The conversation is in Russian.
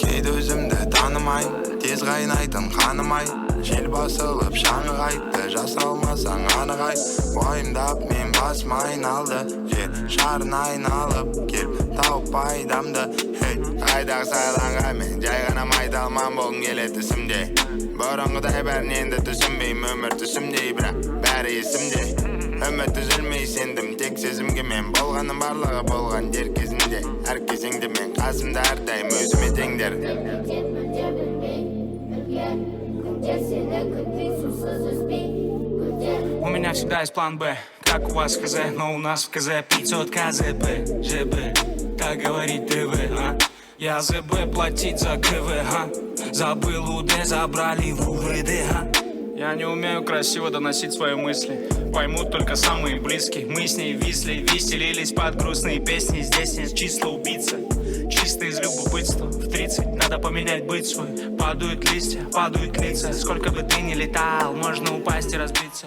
Кейде өзімді танымай тез қайнайтын қаным ай жел басылып шаңы қайтты жасыра алмасаң анық ай уайымдап мен басым айналды жер шарын айналып келіп тауып пайдамды хей қайдағы сайланға мен жай ғана майталман болғым келеді түсімде бұрынғыдай бәрін енді түсінбеймін өмір түсімдей бірақ бәрі есімде үміт үзілмей сендім тек сезімге мен болғаным барлығы болған дер кезінде әр кезеңде мен қасымда әрдайым өзіме теңдер У меня всегда есть план Б Как у вас хз, но у нас в КЗ 500 КЗП ЖБ, так говорит ТВ, а? Я ЗБ платить за КВ, а? Забыл УД, забрали в УВД, а? Не умею красиво доносить свои мысли. Поймут только самые близкие. Мы с ней висли, веселились под грустные песни. Здесь нет числа убийцы Чисто из любопытства. В 30 надо поменять быть свой. Падают листья, падают лица. Сколько бы ты ни летал, можно упасть и разбиться